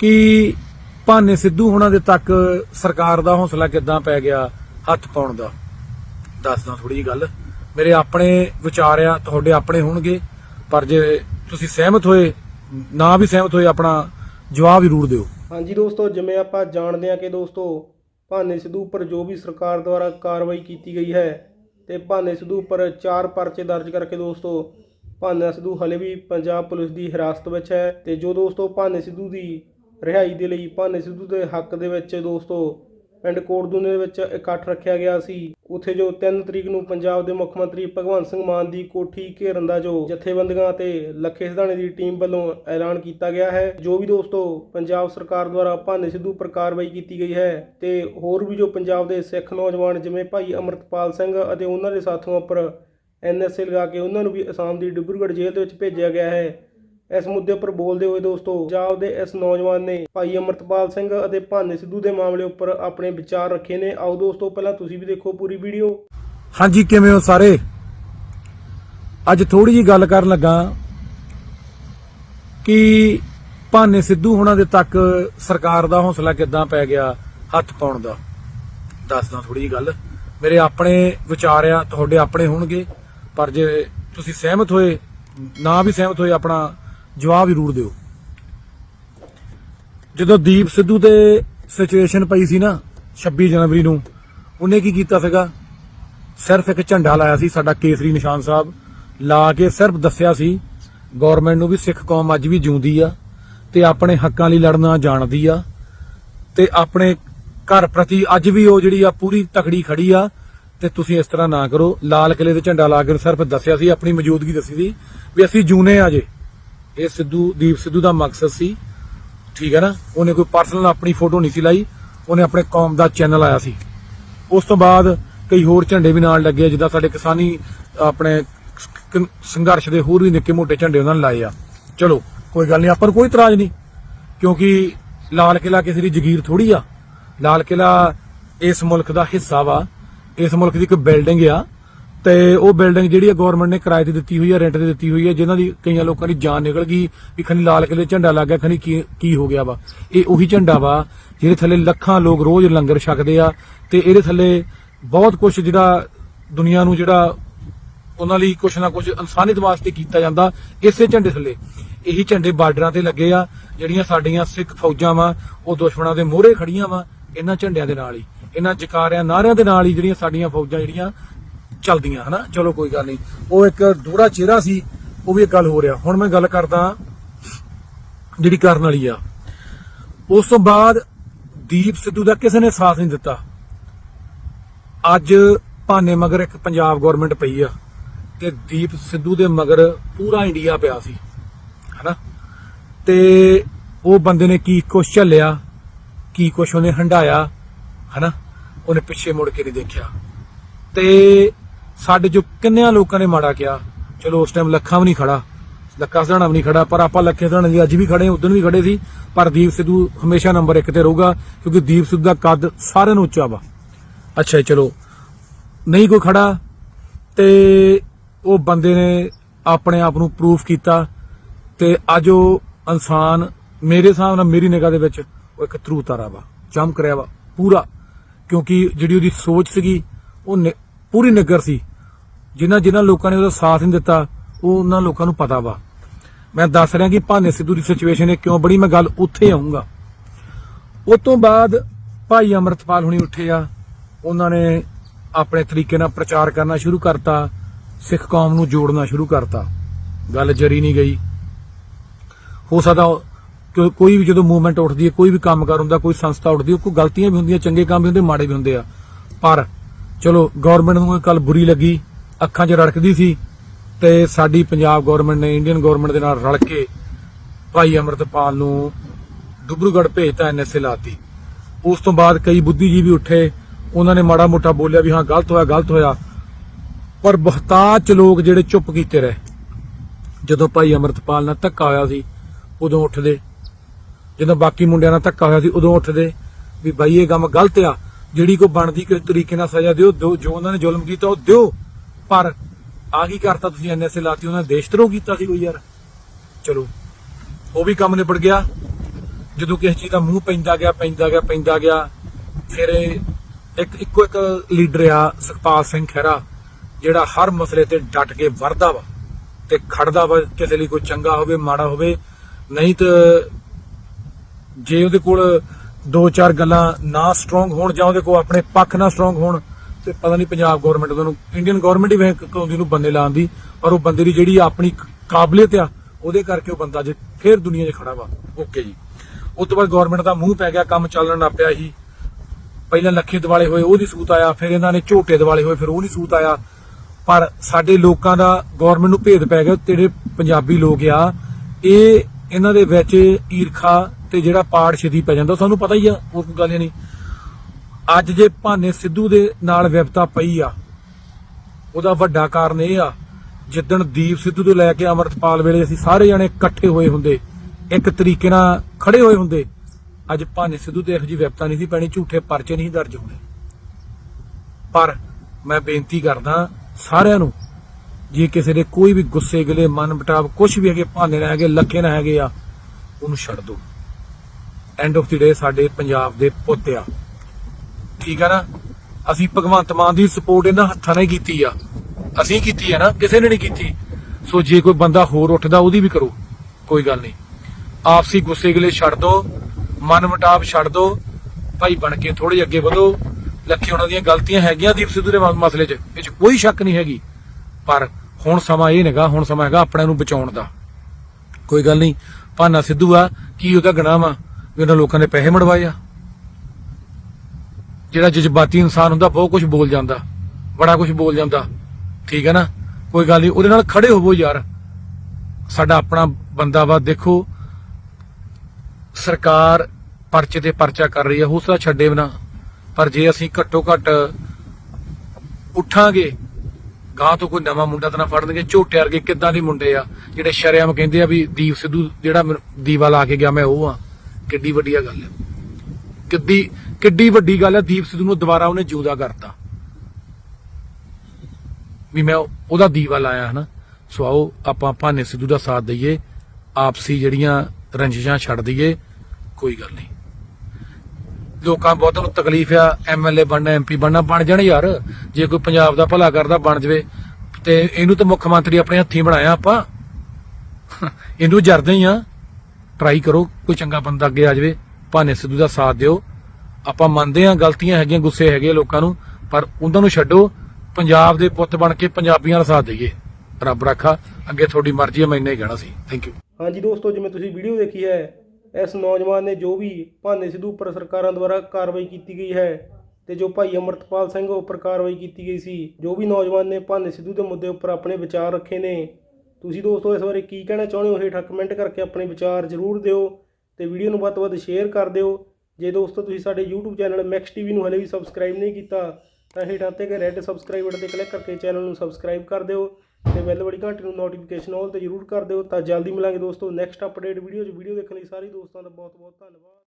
ਕਿ ਭਾਨੇ ਸਿੱਧੂ ਹੁਣਾਂ ਦੇ ਤੱਕ ਸਰਕਾਰ ਦਾ ਹੌਸਲਾ ਕਿੱਦਾਂ ਪੈ ਗਿਆ ਹੱਥ ਪਾਉਣ ਦਾ? ਦੱਸਦਾ ਥੋੜੀ ਜੀ ਗੱਲ। ਮੇਰੇ ਆਪਣੇ ਵਿਚਾਰ ਆ, ਤੁਹਾਡੇ ਆਪਣੇ ਹੋਣਗੇ, ਪਰ ਜੇ ਤੁਸੀਂ ਸਹਿਮਤ ਹੋਏ, ਨਾ ਵੀ ਸਹਿਮਤ ਹੋਏ, ਆਪਣਾ ਜਵਾਬ ਜ਼ਰੂਰ ਦਿਓ। ਹਾਂਜੀ ਦੋਸਤੋ, ਜਿਵੇਂ ਆਪਾਂ ਜਾਣਦੇ ਹਾਂ ਕਿ ਦੋਸਤੋ, ਭਾਨੇ ਸਿੱਧੂ ਉੱਪਰ ਜੋ ਵੀ ਸਰਕਾਰ ਦੁਆਰਾ ਕਾਰਵਾਈ ਕੀਤੀ ਗਈ ਹੈ, ਤੇ ਭਾਨੇ ਸਿੱਧੂ ਉੱਪਰ ਚਾਰ ਪਰਚੇ ਦਰਜ ਕਰਕੇ ਦੋਸਤੋ, ਭਾਨਾ ਸਿੱਧੂ ਹਲੇ ਵੀ ਪੰਜਾਬ ਪੁਲਿਸ ਦੀ ਹਿਰਾਸਤ ਵਿੱਚ ਹੈ, ਤੇ ਜੋ ਦੋਸਤੋ ਭਾਨੇ ਸਿੱਧੂ ਦੀ ਰਿਹਾਈ ਦੇ ਲਈ ਭਾਨੇ ਸਿੱਧੂ ਦੇ ਹੱਕ ਦੇ ਵਿੱਚ ਦੋਸਤੋ ਪਿੰਡ ਕੋਟਦੂਨੇ ਦੇ ਵਿੱਚ ਇਕੱਠ ਰੱਖਿਆ ਗਿਆ ਸੀ। ਉੱਥੇ ਜੋ 3 ਤਰੀਕ ਨੂੰ ਪੰਜਾਬ ਦੇ ਮੁੱਖ ਮੰਤਰੀ ਭਗਵੰਤ ਸਿੰਘ ਮਾਨ ਦੀ ਕੋਠੀ ਘੇਰਨ ਦਾ ਜੋ ਜਥੇਬੰਦੀਆਂ ਤੇ ਲੱਖੇ ਸਿਧਾਣੇ ਦੀ ਟੀਮ ਵੱਲੋਂ ਐਲਾਨ ਕੀਤਾ ਗਿਆ ਹੈ, ਜੋ ਵੀ ਦੋਸਤੋ ਪੰਜਾਬ ਸਰਕਾਰ ਦੁਆਰਾ ਭਾਨੇ ਸਿੱਧੂ ਉੱਪਰ ਕਾਰਵਾਈ ਕੀਤੀ ਗਈ ਹੈ ਤੇ ਹੋਰ ਵੀ ਜੋ ਪੰਜਾਬ ਦੇ ਸਿੱਖ ਨੌਜਵਾਨ ਜਿਵੇਂ ਭਾਈ ਅਮਰਤਪਾਲ ਸਿੰਘ ਅਤੇ ਉਹਨਾਂ ਦੇ ਸਾਥੀਆਂ ਉੱਪਰ ਐਨਐਸਏ ਲਗਾ ਕੇ ਉਹਨਾਂ ਨੂੰ ਵੀ ਅਸਾਮ ਦੀ ਡਿਬਰੂਗੜ੍ਹ ਜੇਲ੍ਹ ਦੇ ਵਿੱਚ ਭੇਜਿਆ ਗਿਆ ਹੈ। ਇਸ ਮੁੱਦੇ ਉੱਪਰ ਬੋਲਦੇ ਹੋਏ ਦੋਸਤੋ, ਪੰਜਾਬ ਦੇ ਇਸ ਨੌਜਵਾਨ ਨੇ ਭਾਈ ਅਮਰਤਪਾਲ ਸਿੰਘ ਅਤੇ ਭਾਨੇ ਸਿੱਧੂ ਦੇ ਮਾਮਲੇ ਉੱਪਰ ਆਪਣੇ ਵਿਚਾਰ ਰੱਖੇ ਨੇ। ਆਓ ਦੋਸਤੋ, ਪਹਿਲਾਂ ਤੁਸੀਂ ਵੀ ਦੇਖੋ ਪੂਰੀ ਵੀਡੀਓ। ਹਾਂਜੀ, ਕਿਵੇਂ ਹੋ ਸਾਰੇ? ਅੱਜ ਥੋੜੀ ਜੀ ਗੱਲ ਕਰਨ ਲੱਗਾ ਕਿ ਭਾਨੇ ਸਿੱਧੂ ਹੁਣਾਂ ਦੇ ਤੱਕ ਸਰਕਾਰ ਦਾ ਹੌਸਲਾ ਕਿੱਦਾਂ ਪੈ ਗਿਆ, ਹੱਥ ਪਾਉਣ ਦਾ। ਦੱਸਦਾ ਥੋੜੀ ਜੀ ਗੱਲ। ਮੇਰੇ ਆਪਣੇ ਵਿਚਾਰ ਆ, ਤੁਹਾਡੇ ਆਪਣੇ ਹੋਣਗੇ, ਪਰ ਜੇ ਤੁਸੀਂ ਸਹਿਮਤ ਹੋਏ, ਨਾ ਵੀ ਸਹਿਮਤ ਹੋਏ ਆਪਣਾ ਜਵਾਬ ਜ਼ਰੂਰ ਦਿਓ। ਜਦੋਂ ਦੀਪ ਸਿੱਧੂ ਤੇ ਸਿਚੁਏਸ਼ਨ ਪਈ ਸੀ ਨਾ 26 ਜਨਵਰੀ ਨੂੰ, ਉਹਨੇ ਕੀ ਕੀਤਾ ਸੀਗਾ? ਸਿਰਫ ਇੱਕ ਝੰਡਾ ਲਾਇਆ ਸੀ ਸਾਡਾ ਕੇਸਰੀ ਨਿਸ਼ਾਨ ਸਾਹਿਬ। ਲਾ ਕੇ ਸਿਰਫ ਦੱਸਿਆ ਸੀ ਗਵਰਨਮੈਂਟ ਨੂੰ ਵੀ ਸਿੱਖ ਕੌਮ ਅੱਜ ਵੀ ਜਿਉਂਦੀ ਆ ਤੇ ਆਪਣੇ ਹੱਕਾਂ ਲਈ ਲੜਨਾ ਜਾਣਦੀ ਆ ਤੇ ਆਪਣੇ ਘਰ ਪ੍ਰਤੀ ਅੱਜ ਵੀ ਉਹ ਜਿਹੜੀ ਆ ਪੂਰੀ ਤਕੜੀ ਖੜੀ ਆ ਤੇ ਤੁਸੀਂ ਇਸ ਤਰ੍ਹਾਂ ਨਾ ਕਰੋ। ਲਾਲ ਕਿਲੇ ਤੇ ਝੰਡਾ ਲਾ ਕੇ ਸਿਰਫ ਦੱਸਿਆ ਸੀ, ਆਪਣੀ ਮੌਜੂਦਗੀ ਦੱਸੀ ਸੀ ਵੀ ਅਸੀਂ ਜੂਨੇ ਆ ਜੇ। ਇਹ ਸਿੱਧੂ, ਦੀਪ ਸਿੱਧੂ ਦਾ ਮਕਸਦ ਸੀ। ਠੀਕ ਹੈ ਨਾ? ਉਹਨੇ ਕੋਈ ਪਰਸਨਲ ਆਪਣੀ ਫੋਟੋ ਨਹੀਂ ਸੀ ਲਾਈ। ਉਹਨੇ ਆਪਣੇ ਕੌਮ ਦਾ ਚੈਨਲ ਆਇਆ ਸੀ। ਉਸ ਤੋਂ ਬਾਅਦ ਕਈ ਹੋਰ ਝੰਡੇ ਵੀ ਨਾਲ ਲੱਗੇ ਜਿੱਦਾਂ ਸਾਡੇ ਕਿਸਾਨੀ, ਆਪਣੇ ਸੰਘਰਸ਼ ਦੇ ਹੋਰ ਵੀ ਨਿੱਕੇ ਮੋਟੇ ਝੰਡੇ ਉਹਨਾਂ ਨੇ ਲਾਏ ਆ। ਚਲੋ, ਕੋਈ ਗੱਲ ਨਹੀਂ, ਆਪਾਂ ਨੂੰ ਕੋਈ ਇਤਰਾਜ਼ ਨਹੀਂ। ਕਿਉਂਕਿ ਲਾਲ ਕਿਲਾ ਕਿਸੇ ਦੀ ਜ਼ਗੀਰ ਥੋੜੀ ਆ। ਲਾਲ ਕਿਲਾ ਇਸ ਮੁਲਕ ਦਾ ਹਿੱਸਾ ਵਾ। ਇਸ ਮੁਲਕ ਦੀ ਇੱਕ ਬਿਲਡਿੰਗ ਆ। ਤੇ ਉਹ ਬਿਲਡਿੰਗ ਜਿਹੜੀ ਆ ਗਵਰਨਮੈਂਟ ਨੇ ਕਿਰਾਏ ਤੇ ਦਿੱਤੀ ਹੋਈ ਆ ਰੈਂਟ ਤੇ ਦਿੱਤੀ ਹੋਈ ਹੈ ਜਿਨ੍ਹਾਂ ਦੀ ਕਈਆਂ ਲੋਕਾਂ ਦੀ ਜਾਨ ਨਿਕਲ ਗਈ ਵੀ ਖਨੀ ਲਾਲ ਕਿਲੇ ਝੰਡਾ ਲੱਗ ਗਿਆ ਖਨੀ ਕੀ ਕੀ ਹੋ ਗਿਆ ਵਾ। ਇਹ ਉਹੀ ਝੰਡਾ ਵਾ ਜਿਹਦੇ ਥੱਲੇ ਲੱਖਾਂ ਲੋਕ ਰੋਜ਼ ਲੰਗਰ ਛਕਦੇ ਆ ਤੇ ਇਹਦੇ ਥੱਲੇ ਬਹੁਤ ਕੁਝ ਜਿਹੜਾ ਦੁਨੀਆ ਨੂੰ ਜਿਹੜਾ ਉਹਨਾਂ ਲਈ ਕੁਛ ਨਾ ਕੁਛ ਇਨਸਾਨੀਅਤ ਵਾਸਤੇ ਕੀਤਾ ਜਾਂਦਾ ਇਸੇ ਝੰਡੇ ਥੱਲੇ। ਇਹੀ ਝੰਡੇ ਬਾਰਡਰਾਂ ਤੇ ਲੱਗੇ ਆ, ਜਿਹੜੀਆਂ ਸਾਡੀਆਂ ਸਿੱਖ ਫੌਜਾਂ ਵਾ, ਉਹ ਦੁਸ਼ਮਣਾਂ ਦੇ ਮੋਹਰੇ ਖੜੀਆਂ ਵਾ, ਇਹਨਾਂ ਝੰਡਿਆਂ ਦੇ ਨਾਲ ਹੀ। ਇਹਨਾਂ ਜਕਾਰਿਆਂ, ਨਾਰਿਆਂ ਦੇ ਨਾਲ ਹੀ ਜਿਹੜੀਆਂ ਸਾਡੀਆਂ ਫੌਜਾਂ ਜਿਹੜੀਆਂ ਚੱਲਦੀਆਂ, ਹਨਾ? ਚਲੋ ਕੋਈ ਗੱਲ ਨਹੀਂ। ਉਹ ਇੱਕ ਦੂਰਾ ਚਿਹਰਾ ਸੀ, ਉਹ ਵੀ ਇੱਕ ਗੱਲ ਹੋ ਰਿਹਾ। ਹੁਣ ਮੈਂ ਗੱਲ ਕਰਦਾ ਜਿਹੜੀ ਕਰਨ ਵਾਲੀ ਆ। ਉਸ ਤੋਂ ਬਾਅਦ ਦੀਪ ਸਿੱਧੂ ਦਾ ਕਿਸੇ ਨੇ ਸਾਥ ਨਹੀਂ ਦਿੱਤਾ। ਅੱਜ ਭਾਨੇ ਮਗਰ ਇੱਕ ਪੰਜਾਬ ਗਵਰਨਮੈਂਟ ਪਈ ਆ ਤੇ ਦੀਪ ਸਿੱਧੂ ਦੇ ਮਗਰ ਪੂਰਾ ਇੰਡੀਆ ਪਿਆ ਸੀ, ਹਨਾ? ਤੇ ਉਹ ਬੰਦੇ ਨੇ ਕੀ ਕੁਛ ਝੱਲਿਆ, ਕੀ ਕੁਛ ਉਹਨੇ ਹੰਡਾਇਆ ਹਨਾ? ਉਹਨੇ ਪਿੱਛੇ ਮੁੜ ਕੇ ਨਹੀਂ ਦੇਖਿਆ। ਤੇ ਸਾਡੇ ਚੋਂ ਕਿੰਨਿਆਂ ਲੋਕਾਂ ਨੇ ਮਾੜਾ ਕਿਹਾ, ਚਲੋ ਉਸ ਟਾਈਮ ਲੱਖਾਂ ਵੀ ਨਹੀਂ ਖੜਾ, ਲੱਖਾਂ ਸਦਾਣਾ ਵੀ ਨਹੀਂ ਖੜਾ, ਪਰ ਆਪਾਂ ਲੱਖੇ ਸਦਾਣਾ ਦੀ ਅੱਜ ਵੀ ਖੜੇ ਉਦੋਂ ਵੀ ਖੜੇ ਸੀ, ਪਰ ਦੀਪ ਸਿੱਧੂ ਹਮੇਸ਼ਾ ਨੰਬਰ 1 ਤੇ ਰਹੂਗਾ, ਕਿਉਂਕਿ ਦੀਪ ਸਿੱਧੂ ਦਾ ਕੱਦ ਸਾਰਿਆਂ ਨੂੰ ਉੱਚਾ ਵਾ। ਅੱਛਾ ਚਲੋ, ਨਹੀਂ ਕੋਈ ਖੜਾ, ਤੇ ਉਹ ਬੰਦੇ ਨੇ ਆਪਣੇ ਆਪ ਨੂੰ ਪ੍ਰੂਫ ਕੀਤਾ, ਤੇ ਅੱਜ ਉਹ ਇਨਸਾਨ ਮੇਰੇ ਹਿਸਾਬ ਨਾਲ ਮੇਰੀ ਨਿਗਾਹ ਦੇ ਵਿੱਚ ਉਹ ਇੱਕ ਥਰੂ ਤਾਰਾ ਵਾ, ਚਮਕ ਰਿਹਾ ਵਾ, ਪੂਰਾ, ਕਿਉਂਕਿ ਜਿਹੜੀ ਉਹਦੀ ਸੋਚ ਸੀਗੀ, ਉਹ ਪੂਰੀ ਨਿੱਗਰ ਸੀ। ਜਿਨ੍ਹਾਂ ਜਿਨ੍ਹਾਂ ਲੋਕਾਂ ਨੇ ਉਹਦਾ ਸਾਥ ਨਹੀਂ ਦਿੱਤਾ, ਉਹ ਉਹਨਾਂ ਲੋਕਾਂ ਨੂੰ ਪਤਾ ਵਾ। ਮੈਂ ਦੱਸ ਰਿਹਾ ਕਿ ਭਾਨੇ ਸਿੱਧੂ ਦੀ ਸਿਚੁਏਸ਼ਨ ਹੈ, ਕਿਉਂ? ਬੜੀ ਮੈਂ ਗੱਲ ਉੱਥੇ ਆਉਂਗਾ ਉਸ ਤੋਂ ਬਾਅਦ ਭਾਈ ਅਮਰਤਪਾਲ ਹੁਣੀ ਉੱਠੇ ਆ। ਉਹਨਾਂ ਨੇ ਆਪਣੇ ਤਰੀਕੇ ਨਾਲ ਪ੍ਰਚਾਰ ਕਰਨਾ ਸ਼ੁਰੂ ਕਰਤਾ। ਸਿੱਖ ਕੌਮ ਨੂੰ ਜੋੜਨਾ ਸ਼ੁਰੂ ਕਰਤਾ। ਗੱਲ ਜਰੀ ਨਹੀਂ ਗਈ। ਹੋ ਸਕਦਾ ਕੋਈ ਵੀ ਜਦੋਂ ਮੂਵਮੈਂਟ ਉੱਠਦੀ ਹੈ, ਕੋਈ ਵੀ ਕੰਮ ਕਰ ਹੁੰਦਾ, ਕੋਈ ਸੰਸਥਾ ਉੱਠਦੀ ਹੈ ਕੋਈ ਗਲਤੀਆਂ ਵੀ ਹੁੰਦੀਆਂ, ਚੰਗੇ ਕੰਮ ਵੀ ਹੁੰਦੇ, ਮਾੜੇ ਵੀ ਹੁੰਦੇ ਆ। ਪਰ ਚਲੋ ਗਵਰਨਮੈਂਟ ਨੂੰ ਇਹ ਗੱਲ ਬੁਰੀ ਲੱਗੀ, ਅੱਖਾਂ 'ਚ ਰੜਕਦੀ ਸੀ ਤੇ ਸਾਡੀ ਪੰਜਾਬ ਗਵਰਨਮੈਂਟ ਨੇ ਇੰਡੀਅਨ ਗਵਰਨਮੈਂਟ ਦੇ ਨਾਲ ਰਲ ਕੇ ਭਾਈ ਅਮਰਤਪਾਲ ਨੂੰ ਡੁਬਰੂਗੜ੍ਹ ਭੇਜਤਾ ਐਨਐਸਏ ਲਾਤੀ। ਉਸ ਤੋਂ ਬਾਅਦ ਕਈ ਬੁੱਧੀਜੀਵੀ ਉੱਠੇ, ਉਹਨਾਂ ਨੇ ਮਾੜਾ ਮੋਟਾ ਬੋਲਿਆ ਵੀ ਹਾਂ, ਗਲਤ ਹੋਇਆ ਗਲਤ ਹੋਇਆ। ਪਰ ਬਹੁਤਾਤ ਲੋਕ ਜਿਹੜੇ ਚੁੱਪ ਕੀਤੇ ਰਹੇ। ਜਦੋਂ ਭਾਈ ਅਮਰਤਪਾਲ ਨਾਲ ਧੱਕਾ ਹੋਇਆ ਸੀ, ਉਦੋਂ ਉੱਠਦੇ। ਜਦੋਂ ਬਾਕੀ ਮੁੰਡਿਆਂ ਨਾਲ ਧੱਕਾ ਹੋਇਆ ਸੀ, ਉਦੋਂ ਉੱਠਦੇ ਵੀ ਬਾਈ ਇਹ ਕੰਮ ਗਲਤ ਆ। ਜਿਹੜੀ ਕੋ ਬਣਦੀ ਕਿਸ ਤਰੀਕੇ ਨਾਲ ਸਜ਼ਾ ਦਿਓ ਜੋ ਉਹਨਾਂ ਨੇ ਜ਼ੁਲਮ ਕੀਤਾ ਉਹ ਦਿਓ। ਪਰ ਆ ਕੀ ਕਰਤਾ ਤੁਸੀਂ ਐਨਐਸਏ ਲਾਤੀ, ਉਹਨਾਂ ਨੇ ਦੇਸ਼ ਧਰੋਹ ਕੀਤਾ ਸੀ ਕੋਈ ਯਾਰ? ਚਲੋ, ਉਹ ਵੀ ਕੰਮ ਨਿਬੜ ਗਿਆ। ਜਦੋਂ ਕਿਸੇ ਚੀਜ਼ ਦਾ ਮੂੰਹ ਪੈਂਦਾ ਗਿਆ ਪੈਂਦਾ ਗਿਆ ਪੈਂਦਾ ਗਿਆ, ਫਿਰ ਇੱਕ, ਇੱਕੋ ਇੱਕ ਲੀਡਰ ਆ, ਸੁਖਪਾਲ ਸਿੰਘ ਖਹਿਰਾ, ਜਿਹੜਾ ਹਰ ਮਸਲੇ ਤੇ ਡਟ ਕੇ ਵਰਦਾ ਵਾ ਤੇ ਖੜਦਾ ਵਾ, ਕਿਸੇ ਲਈ ਕੋਈ ਚੰਗਾ ਹੋਵੇ, ਮਾੜਾ ਹੋਵੇ। ਨਹੀਂ ਤਾਂ ਜੇ ਉਹਦੇ ਕੋਲ ਦੋ ਚਾਰ ਗੱਲਾਂ ਨਾ ਸਟਰੋਂਗ ਹੋਣ ਜਾਂ ਉਹਦੇ ਕੋਲ ਆਪਣੇ ਪੱਖ ਨਾ ਸਟਰੋਂਗ ਹੋਣ ਤੇ ਪਤਾ ਨਹੀਂ ਪੰਜਾਬ ਗਵਰਨਮੈਂਟ ਉਹਨੂੰ ਇੰਡੀਅਨ ਗਵਰਨਮੈਂਟ ਹੀ ਵੇਖ ਉਹਦੀ ਨੂੰ ਬੰਦੇ ਲਾਉਂਦੀ ਔਰ ਉਹ ਬੰਦੇ ਦੀ ਜਿਹੜੀ ਆਪਣੀ ਕਾਬਲੀਅਤ ਆ, ਉਹਦੇ ਕਰਕੇ ਉਹ ਬੰਦਾ ਜੇ ਫੇਰ ਦੁਨੀਆ 'ਚ ਖੜਾ ਵਾ। ਓਕੇ ਜੀ। ਉਸ ਤੋਂ ਬਾਅਦ ਗਵਰਨਮੈਂਟ ਦਾ ਮੂੰਹ ਪੈ ਗਿਆ, ਕੰਮ ਚੱਲਣ ਲੱਗ ਪਿਆ ਸੀ। ਪਹਿਲਾਂ ਲੱਖੇ ਦਿਵਾਲੇ ਹੋਏ ਉਹਦੀ ਸੂਤ ਆਇਆ, ਫਿਰ ਇਹਨਾਂ ਨੇ ਝੋਟੇ ਦਿਵਾਲੇ ਹੋਏ, ਫਿਰ ਉਹ ਨਹੀਂ ਸੂਤ ਆਇਆ। ਪਰ ਸਾਡੇ ਲੋਕਾਂ ਦਾ ਗਵਰਨਮੈਂਟ ਨੂੰ ਭੇਦ ਪੈ ਗਿਆ, ਜਿਹੜੇ ਪੰਜਾਬੀ ਲੋਕ ਆ, ਇਹ ਇਹਨਾਂ ਦੇ ਵਿੱਚ ਈਰਖਾ ਤੇ ਜਿਹੜਾ ਪਾੜ ਛੇਤੀ ਪੈ ਜਾਂਦਾ ਸਾਨੂੰ ਪਤਾ ਹੀ ਆ ਉਹ ਕੋਈ ਗੱਲ ਨਹੀਂ। ਅੱਜ ਜੇ ਭਾਨੇ ਸਿੱਧੂ ਦੇ ਨਾਲ ਵਿਪਤਾ ਪਈ ਆ, ਉਹਦਾ ਵੱਡਾ ਕਾਰਨ ਇਹ ਆ, ਜਿੱਦਣ ਦੀਪ ਸਿੱਧੂ ਤੋਂ ਲੈ ਕੇ ਅਮਰਤਪਾਲ ਵੇਲੇ ਅਸੀਂ ਸਾਰੇ ਜਣੇ ਇਕੱਠੇ ਹੋਏ ਹੁੰਦੇ, ਇੱਕ ਤਰੀਕੇ ਨਾਲ ਖੜੇ ਹੋਏ ਹੁੰਦੇ, ਅੱਜ ਭਾਨੇ ਸਿੱਧੂ ਤੇ ਇਹੋ ਜਿਹੀ ਵਿਪਤਾ ਨਹੀਂ ਸੀ ਪੈਣੀ, ਝੂਠੇ ਪਰਚੇ ਨਹੀਂ ਦਰਜ ਹੋਣੇ। ਪਰ ਮੈਂ ਬੇਨਤੀ ਕਰਦਾ ਸਾਰਿਆਂ ਨੂੰ, ਜੇ ਕਿਸੇ ਦੇ ਕੋਈ ਵੀ ਗੁੱਸੇ ਗਿਲੇ, ਮਨ ਮਟਾਵ ਕੁਝ ਵੀ ਹੈਗੇ, ਭਾਨੇ ਨਾ ਹੈਗੇ, ਲੱਖੇ ਨਾ ਹੈਗੇ ਆ, ਉਹਨੂੰ ਛੱਡ ਦਿਓ। ਐਂਡ ਆਫ ਦੀ ਡੇ ਸਾਡੇ ਪੰਜਾਬ ਦੇ ਪੁੱਤ ਆ। ਠੀਕ ਆ ਨਾ? ਅਸੀਂ ਭਗਵੰਤ ਮਾਨ ਦੀ ਸਪੋਰਟ ਇਹਨਾਂ ਹੱਥਾਂ ਨੇ ਕੀਤੀ ਆ। ਅਸੀਂ ਕੀਤੀ ਆ ਨਾ, ਕਿਸੇ ਨੇ ਨਹੀਂ ਕੀਤੀ। ਸੋ ਜੇ ਕੋਈ ਬੰਦਾ ਹੋਰ ਉੱਠਦਾ, ਉਹਦੀ ਵੀ ਕਰੋ। ਕੋਈ ਗੱਲ ਨਹੀਂ। ਆਪਸੀ ਗੁੱਸੇ ਗਿਲੇ ਛੱਡ ਦੋ, ਮਨ ਮਟਾਵ ਛੱਡ ਦੋ। ਭਾਈ ਬਣ ਕੇ ਥੋੜੇ ਅੱਗੇ ਵਧੋ। ਲੱਖੇ ਉਹਨਾਂ ਦੀਆਂ ਗਲਤੀਆਂ ਹੈਗੀਆਂ ਦੀਪ ਸਿੱਧੂ ਦੇ ਮਸਲੇ 'ਚ। ਇਹ 'ਚ ਕੋਈ ਸ਼ੱਕ ਨਹੀਂ ਹੈਗੀ। ਪਰ ਹੁਣ ਸਮਾਂ ਇਹ ਨਹੀਂਗਾ ਹੁਣ ਸਮਾਂ ਹੈਗਾ ਆਪਣਿਆਂ ਨੂੰ ਬਚਾਉਣ ਦਾ। ਕੋਈ ਗੱਲ ਨਹੀਂ। ਭਾਨਾ ਸਿੱਧੂ ਆ, ਕੀ ਉਹਦਾ ਗਨਾਹ ਵਾ? ਵੀ ਉਹਨਾਂ ਲੋਕਾਂ ਨੇ ਪੈਸੇ ਮੜਵਾਏ ਆ। ਜਿਹੜਾ ਜਜ਼ਬਾਤੀ ਇਨਸਾਨ ਹੁੰਦਾ, ਬਹੁਤ ਕੁਝ ਬੋਲ ਜਾਂਦਾ। ਬੜਾ ਕੁਝ ਬੋਲ ਜਾਂਦਾ। ਠੀਕ ਹੈ ਨਾ? ਕੋਈ ਗੱਲ ਨਹੀਂ, ਉਹਦੇ ਨਾਲ ਖੜੇ ਹੋਵੋ ਯਾਰ। ਸਾਡਾ ਆਪਣਾ ਬੰਦਾ ਵਾ, ਦੇਖੋ। ਸਰਕਾਰ ਪਰਚੇ ਤੇ ਪਰਚਾ ਕਰ ਰਹੀ ਹੈ ਹੌਸਲਾ ਛੱਡੇ ਬਿਨਾ। ਪਰ ਜੇ ਅਸੀਂ ਘੱਟੋ ਘੱਟ ਉੱਠਾਂਗੇ ਗਾਂ ਤੋਂ ਕੋਈ ਨਵਾਂ ਮੁੰਡਾ ਤਾਂ ਨਾ ਫੜਨਗੇ ਝੋਟੇ ਵਰਗੇ ਕਿੱਦਾਂ ਦੇ ਮੁੰਡੇ ਆ, ਜਿਹੜੇ ਸ਼ਰਿਆਮ ਕਹਿੰਦੇ ਆ ਵੀ ਦੀਪ ਸਿੱਧੂ ਜਿਹੜਾ ਮੈਨੂੰ ਦੀਵਾ ਲਾ ਕੇ ਗਿਆ, ਮੈਂ ਉਹ ਆ। ਕਿੱਡੀ ਵੱਡੀ ਗੱਲ ਹੈ ਕਿੱਡੀ ਕਿੱਡੀ ਵੱਡੀ ਗੱਲ ਹੈ ਦੀਪ ਸਿੱਧੂ ਨੂੰ ਦੁਬਾਰਾ ਉਹਨੇ ਜਿਉਂਦਾ ਕਰਤਾ। ਵੀ ਮੈਂ ਉਹਦਾ ਦੀਵਾ ਲਾਇਆ, ਹਨਾ। ਸੋ ਆਓ, ਆਪਾਂ ਭਾਨੇ ਸਿੱਧੂ ਦਾ ਸਾਥ ਦਈਏ, ਆਪਸੀ ਜਿਹੜੀਆਂ ਰੰਜਿਸ਼ਾਂ ਛੱਡ ਦਈਏ, ਕੋਈ ਗੱਲ ਨਹੀਂ। ਲੋਕਾਂ ਬਹੁਤਾਂ ਨੂੰ ਤਕਲੀਫ ਆ ਐਮਐਲਏ ਬਣਨਾ ਐਮਪੀ ਬਣਨਾ, ਬਣ ਜਾਣ ਯਾਰ। ਜੇ ਕੋਈ ਪੰਜਾਬ ਦਾ ਭਲਾ ਕਰਦਾ, ਬਣ ਜਵੇ। ਤੇ ਇਹਨੂੰ ਤਾਂ ਮੁੱਖ ਮੰਤਰੀ ਆਪਣੇ ਹੱਥੀਂ ਬਣਾਇਆ ਆਪਾਂ। ਇਹਨੂੰ ਜਰਦੇ ਹੀ ਆ। ਟਰਾਈ ਕਰੋ, ਕੋਈ ਚੰਗਾ ਬੰਦਾ ਅੱਗੇ ਆ ਜਾਵੇ, ਭਾਨੇ ਸਿੱਧੂ ਦਾ ਸਾਥ ਦਿਓ। ਆਪਾਂ ਮੰਨਦੇ ਆ ਗਲਤੀਆਂ ਹੈਗੀਆਂ, ਗੁੱਸੇ ਹੈਗੇ ਲੋਕਾਂ ਨੂੰ, ਪਰ ਉਹਨਾਂ ਨੂੰ ਛੱਡੋ, ਪੰਜਾਬ ਦੇ ਪੁੱਤ ਬਣ ਕੇ ਪੰਜਾਬੀਆਂ ਦਾ ਸਾਥ ਦਈਏ। ਰੱਬ ਰੱਖਾ, ਅੱਗੇ ਤੁਹਾਡੀ ਮਰਜ਼ੀ ਹੈ ਮੈਂ ਇੰਨਾ ਹੀ ਕਹਿਣਾ ਸੀ। ਥੈਂਕ ਯੂ ਹਾਂਜੀ ਦੋਸਤੋ, ਜਿਵੇਂ ਤੁਸੀਂ ਵੀਡੀਓ ਦੇਖੀ ਹੈ, ਇਸ ਨੌਜਵਾਨ ਨੇ ਜੋ ਵੀ ਭਾਨੇ ਸਿੱਧੂ ਉੱਪਰ ਸਰਕਾਰਾਂ ਦੁਆਰਾ ਕਾਰਵਾਈ ਕੀਤੀ ਗਈ ਹੈ ਤੇ ਜੋ ਭਾਈ ਅਮਰਤਪਾਲ ਸਿੰਘ ਉੱਪਰ ਕਾਰਵਾਈ ਕੀਤੀ ਗਈ ਸੀ, ਜੋ ਵੀ ਨੌਜਵਾਨ ਨੇ ਭਾਨੇ ਸਿੱਧੂ ਦੇ ਮੁੱਦੇ ਉੱਪਰ ਆਪਣੇ ਵਿਚਾਰ ਰੱਖੇ ਨੇ ਤੁਸੀਂ ਦੋਸਤੋ ਇਸ ਬਾਰੇ ਕੀ ਕਹਿਣਾ ਚਾਹੁੰਦੇ ਹੋ ਹੇਠਾਂ ਕਮੈਂਟ ਕਰਕੇ ਆਪਣੇ ਵਿਚਾਰ ਜ਼ਰੂਰ ਦਿਓ ਤੇ ਵੀਡੀਓ ਨੂੰ ਵੱਧ ਤੋਂ ਵੱਧ ਸ਼ੇਅਰ ਕਰ ਦਿਓ। ਜੇ ਦੋਸਤੋ ਤੁਸੀਂ ਸਾਡੇ YouTube ਚੈਨਲ ਮੈਕਸ ਟੀਵੀ ਨੂੰ ਹਲੇ ਵੀ ਸਬਸਕ੍ਰਾਈਬ ਨਹੀਂ ਕੀਤਾ, ਤਾਂ ਹੇਠਾਂ ਤੇ ਇੱਕ ਰੈੱਡ ਸਬਸਕ੍ਰਾਈਬ ਬਟਨ ਤੇ ਕਲਿੱਕ ਕਰਕੇ ਚੈਨਲ ਨੂੰ ਸਬਸਕ੍ਰਾਈਬ ਕਰ ਦਿਓ ਤੇ ਬੈਲ ਵਾਲੀ ਘੰਟੀ ਨੂੰ ਨੋਟੀਫਿਕੇਸ਼ਨ ਆਲ ਤੇ ਜ਼ਰੂਰ ਕਰ ਦਿਓ। ਤਾਂ ਜਲਦੀ ਮਿਲਾਂਗੇ ਦੋਸਤੋ ਨੈਕਸਟ ਅਪਡੇਟ ਵੀਡੀਓ 'ਚ। ਵੀਡੀਓ ਦੇਖਣ ਲਈ ਸਾਰੇ ਦੋਸਤਾਂ ਦਾ ਬਹੁਤ ਬਹੁਤ ਧੰਨਵਾਦ।